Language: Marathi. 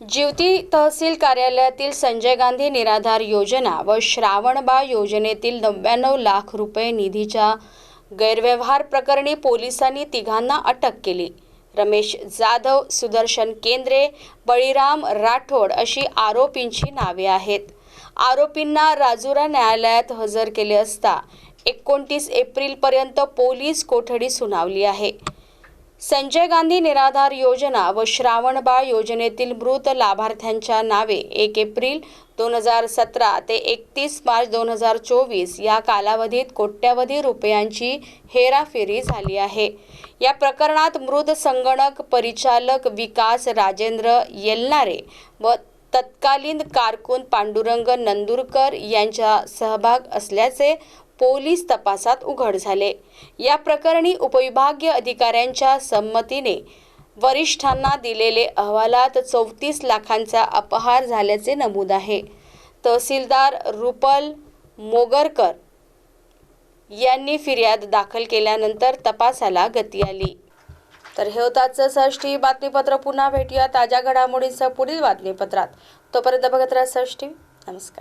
ज्योती तहसील कार्यालयातील संजय गांधी निराधार योजना व श्रावणबाळ योजनेतील नव्याण्णव लाख रुपये निधीच्या गैरव्यवहार प्रकरणी पोलिसांनी तिघांना अटक केली. रमेश जाधव सुदर्शन केंद्रे बळीराम राठोड अशी आरोपींची नावे आहेत. आरोपींना राजुरा न्यायालयात हजर केले असता एकोणतीस एप्रिलपर्यंत पोलीस कोठडी सुनावली आहे. संजय गांधी निराधार योजना व श्रावणबाळ योजनेतील मृत लाभार्थ्यांच्या नावे एक एप्रिल दोन हजार सतरा ते एकतीस मार्च दोन हजार चोवीस या कालावधीत कोट्यवधी रुपयांची हेराफेरी झाली आहे. या प्रकरणात मृत संगणक परिचालक विकास राजेंद्र येलनारे व तत्कालीन कारकून पांडुरंग नंदुरकर यांचा सहभाग असल्याचे पोलीस तपासात उघड झाले. या प्रकरणी उपविभागीय अधिकाऱ्यांच्या संमतीने वरिष्ठांना दिलेले अहवालात चौतीस लाखांचा अपहार झाल्याचे नमूद आहे. तहसीलदार रुपल मोगरकर यांनी फिर्याद दाखल केल्यानंतर तपासाला गती आली. तर हे होतं आजचं षष्टी बातमीपत्र. पुन्हा भेटूया ताज्या घडामोडींचं पुढील बातमीपत्रात. तोपर्यंत बघत राहा षष्टी नमस्कार.